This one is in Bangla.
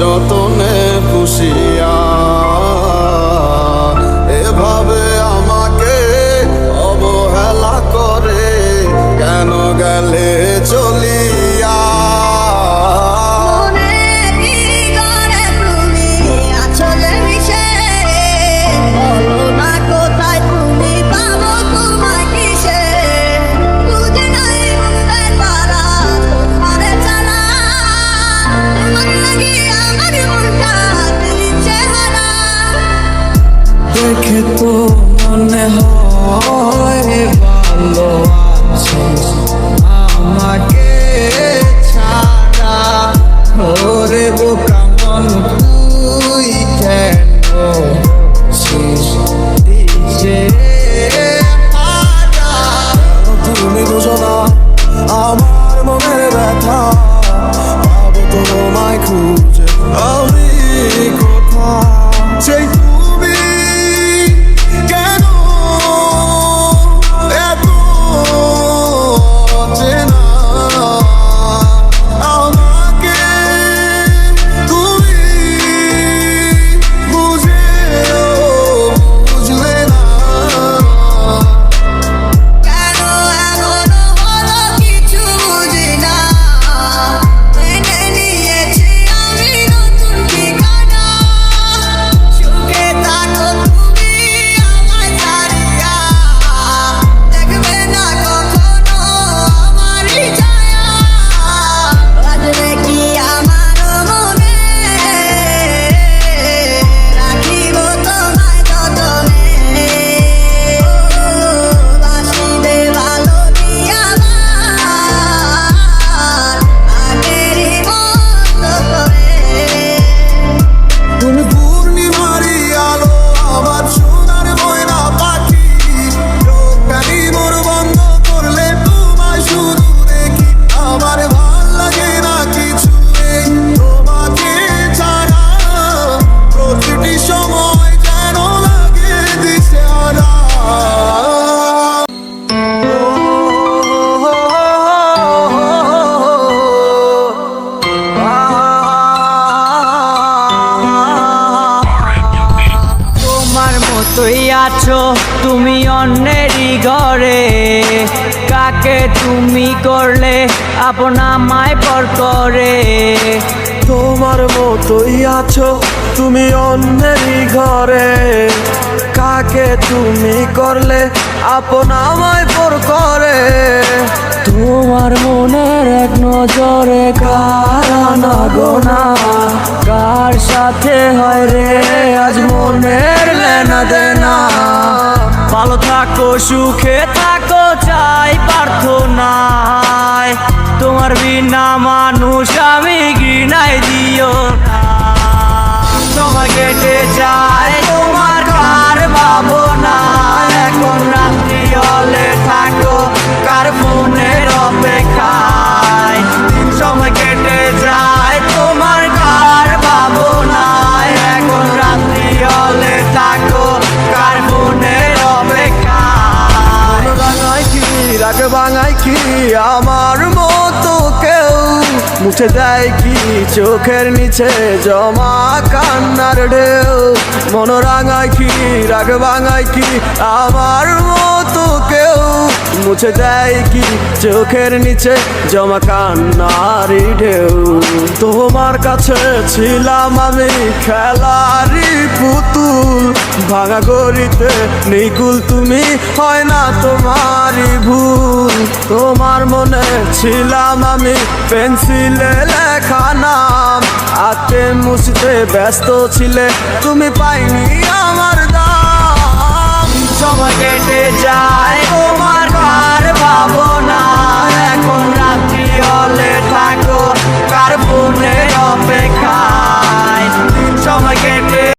যতনে পুষিয়া Always you. আছো তুমি অন্যেরই ঘরে। কাকে তুমি করলে আপনা মায় পর করে? তোমার মতোই আছো তুমি অন্যেরই ঘরে। কাকে তুমি করলে আপন আমায় পর করে। তোমার মনের এক নজরে কারানা গোনা? কার সাথে হয় রে আজ মনের লেনা দেনা? ভালো থাকো সুখে থাকো চাই প্রার্থনায়। তোমার বিনা মানুষ আমি ঘৃণায় দিও সময় কেটে যায় তোমার কার ভাবনা? মুছে দেয় কি? চোখের নিচে জমা কান্নার ঢেউ। মন রাঙায় কি? রাগ ভাঙায় কি? আমার মতো কেউ মুছে দেয় কি? চোখের নিচে জমা কান্নারি ঢেউ। তোমার কাছে ছিলাম আমি খেলারি পুতুল। ভাঙা গড়িতে নিকুল তুমি, হয় না তোমারই ভুল। তোমার মনে ছিলাম আমি পেন্সিলে লেখা নাম আতে মুছতে ব্যস্ত ছিলে, তুমি পাইনি আমার দাম। সময় কেটে যায়